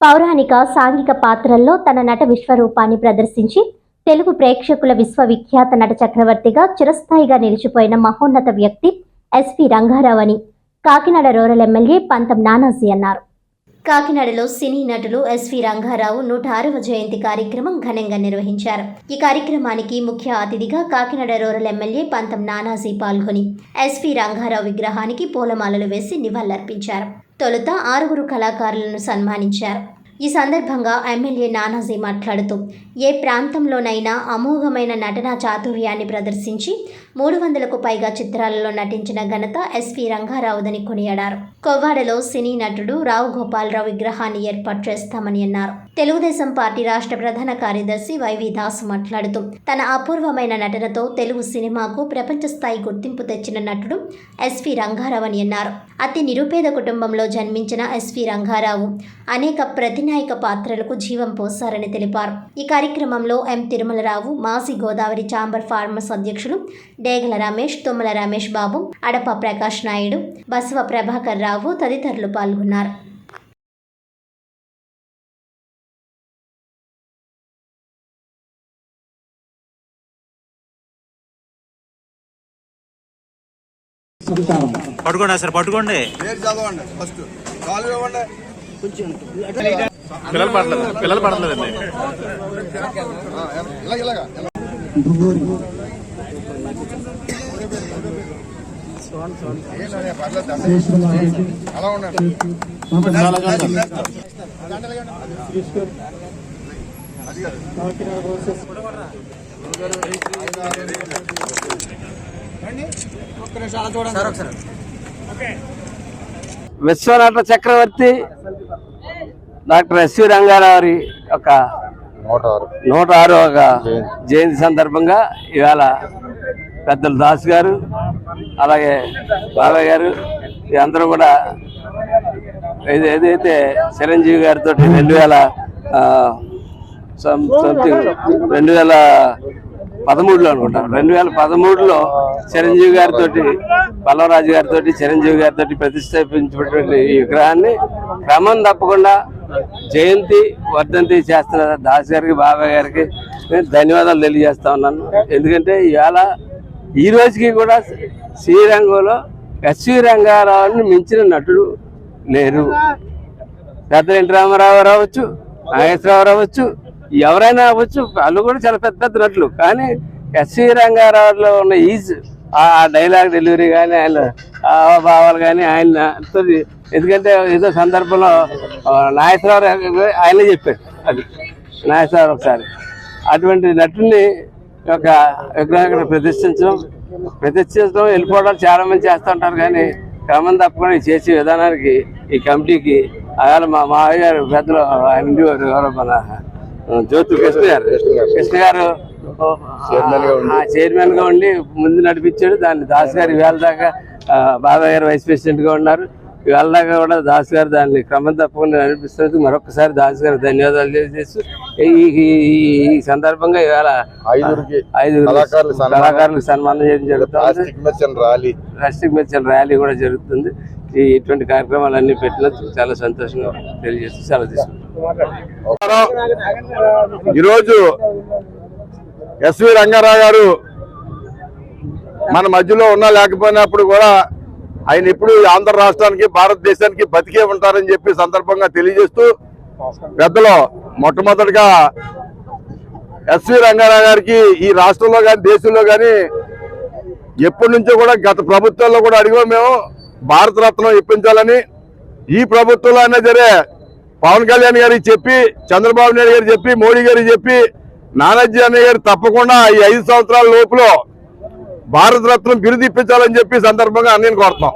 పౌరాణిక సాంఘిక పాత్రల్లో తన నట విశ్వరూపాన్ని ప్రదర్శించి తెలుగు ప్రేక్షకుల విశ్వవిఖ్యాత నట చక్రవర్తిగా చిరస్థాయిగా నిలిచిపోయిన మహోన్నత వ్యక్తి ఎస్వి రంగారావు అని కాకినాడ రూరల్ ఎమ్మెల్యే పంతం నానాజీ అన్నారు. కాకినాడలో సినీ నటులు ఎస్వి రంగారావు నూట ఆరవ జయంతి కార్యక్రమం ఘనంగా నిర్వహించారు. ఈ కార్యక్రమానికి ముఖ్య అతిథిగా కాకినాడ రూరల్ ఎమ్మెల్యే పంతం నానాజీ పాల్గొని ఎస్వి రంగారావు విగ్రహానికి పూలమాలలు వేసి నివాళులర్పించారు. తొలుత ఆరుగురు కళాకారులను సన్మానించారు. ఈ సందర్భంగా ఎమ్మెల్యే నానాజీ మాట్లాడుతూ ఏ ప్రాంతంలోనైనా అమోఘమైన నటనా చాతుర్యాన్ని ప్రదర్శించి మూడు వందలకు పైగా చిత్రాలలో నటించిన ఘనత ఎస్వి రంగారావుదని కొనియాడారు. కొవ్వాడలో సినీ నటుడు రావు గోపాలరావు విగ్రహాన్ని ఏర్పాటు చేస్తామని అన్నారు. తెలుగుదేశం పార్టీ రాష్ట్ర ప్రధాన కార్యదర్శి వైవి దాస్ మాట్లాడుతూ తన అపూర్వమైన నటనతో తెలుగు సినిమాకు ప్రపంచ స్థాయి గుర్తింపు తెచ్చిన నటుడు ఎస్వి రంగారావు అని అన్నారు. అతి నిరుపేద కుటుంబంలో జన్మించిన ఎస్వి రంగారావు అనేక ప్రతినాయక పాత్రలకు జీవం పోసారని తెలిపారు. ఈ కార్యక్రమంలో ఎం తిరుమలరావు మాజీ గోదావరి ఛాంబర్ ఫార్మర్స్ అధ్యక్షులు డేగల రమేష్ తుమ్మల రమేష్ బాబు అడప ప్రకాష్ నాయుడు బసవ ప్రభాకర్ రావు తదితరులు పాల్గొన్నారు. పట్టుకోండి సార్ పట్టుకోండి. పిల్లలు పడలేదు పిల్లలు పడలేదండి విశ్వనాథ చక్రవర్తి డాక్టర్ ఎస్వి రంగారావు యొక్క నూట ఆరవ జయంతి సందర్భంగా ఇవాళ పెద్దలు దాస్ గారు అలాగే బాబాయ్ గారు అందరూ కూడా ఏది- ఏదైతే చిరంజీవి గారితో రెండు వేల సం- సంథింగ్ రెండు వేల పదమూడులో అనుకుంటాను రెండు వేల పదమూడులో చిరంజీవి గారితో పల్లవరాజు గారితో చిరంజీవి గారితో ప్రతిష్టాపించినటువంటి ఈ విగ్రహాన్ని క్రమం తప్పకుండా జయంతి వర్ధంతి చేస్తున్న దాస్ గారికి బాబాయ్ గారికి నేను ధన్యవాదాలు తెలియజేస్తా ఉన్నాను. ఎందుకంటే ఇవాళ ఈ రోజుకి కూడా శ్రీరంగంలో ఎస్వి రంగారావుని మించిన నటుడు లేరు. పెద్ద ఎన్టీ రామారావు రావచ్చు నాగేశ్వరరావు రావచ్చు ఎవరైనా అవ్వచ్చు వాళ్ళు కూడా చాలా పెద్ద పెద్ద నటులు. కానీ ఎస్వి రంగారావులో ఉన్న ఈజ్ ఆ డైలాగ్ డెలివరీ కానీ ఆయన భావాలు కానీ ఆయన ఎందుకంటే ఏదో సందర్భంలో నాగేశ్వరరావు ఆయనే చెప్పాడు అది. నాగేశ్వరరావు ఒకసారి. అటువంటి నటుడిని ఒక విగ్రహం ఇక్కడ ప్రతిష్ఠించడం ప్రతిష్ఠించడం వెళ్ళిపోవడం చాలా మంది చేస్తూ ఉంటారు కానీ క్రమం తప్పకుండా చేసే విధానానికి ఈ కమిటీకి అలా మా మావయ్య గారు పెద్దలు ఆయన ఉండేవారు ఎవరో మన జ్యోతి కృష్ణ గారు. కృష్ణ గారు చైర్మన్గా ఉండి. ముందు నడిపించాడు. దాన్ని దాస్ గారు ఇవాళ దాకా బాబాయ్ గారు వైస్ ప్రెసిడెంట్గా ఉన్నారు. ఇవాళ దాకా కూడా దాస్ గారు దాన్ని క్రమం తప్పకుండా నడిపిస్తున్నందుకు మరొకసారి దాస్ గారు ధన్యవాదాలు తెలియజేస్తూ ఈ సందర్భంగా ఇవాళ ఐదుగురికి ఐదు కళాకారులకు సన్మానం. చేయడం జరుగుతుంది. ప్లాస్టిక్ మెచ్చన్ ర్యాలీ. కూడా జరుగుతుంది. ఈ ఇటువంటి కార్యక్రమాలన్నీ పెట్టినందుకు చాలా సంతోషంగా తెలియజేస్తూ తీసుకుంటాం ఈరోజు ఎస్వి రంగారావు గారు మన మధ్యలో ఉన్నా లేకపోయినప్పుడు కూడా ఆయన ఇప్పుడు ఆంధ్ర రాష్ట్రానికి భారతదేశానికి బతికే ఉంటారని చెప్పి సందర్భంగా తెలియజేస్తూ పెద్దలు మొట్టమొదటిగా ఎస్వి రంగారావు గారికి ఈ రాష్ట్రంలో కానీ దేశంలో కానీ ఎప్పటి నుంచో కూడా గత ప్రభుత్వాల్లో కూడా అడిగో మేము భారత రత్నం ఇప్పించాలని. ఈ ప్రభుత్వంలో అయినా సరే పవన్ కళ్యాణ్ గారికి చెప్పి చంద్రబాబు నాయుడు గారు చెప్పి మోడీ గారికి చెప్పి నానాజీ అన్నయ్య గారు తప్పకుండా ఈ ఐదు సంవత్సరాల లోపల భారత రత్నం చెప్పి సందర్భంగా నేను కోరుతున్నాం.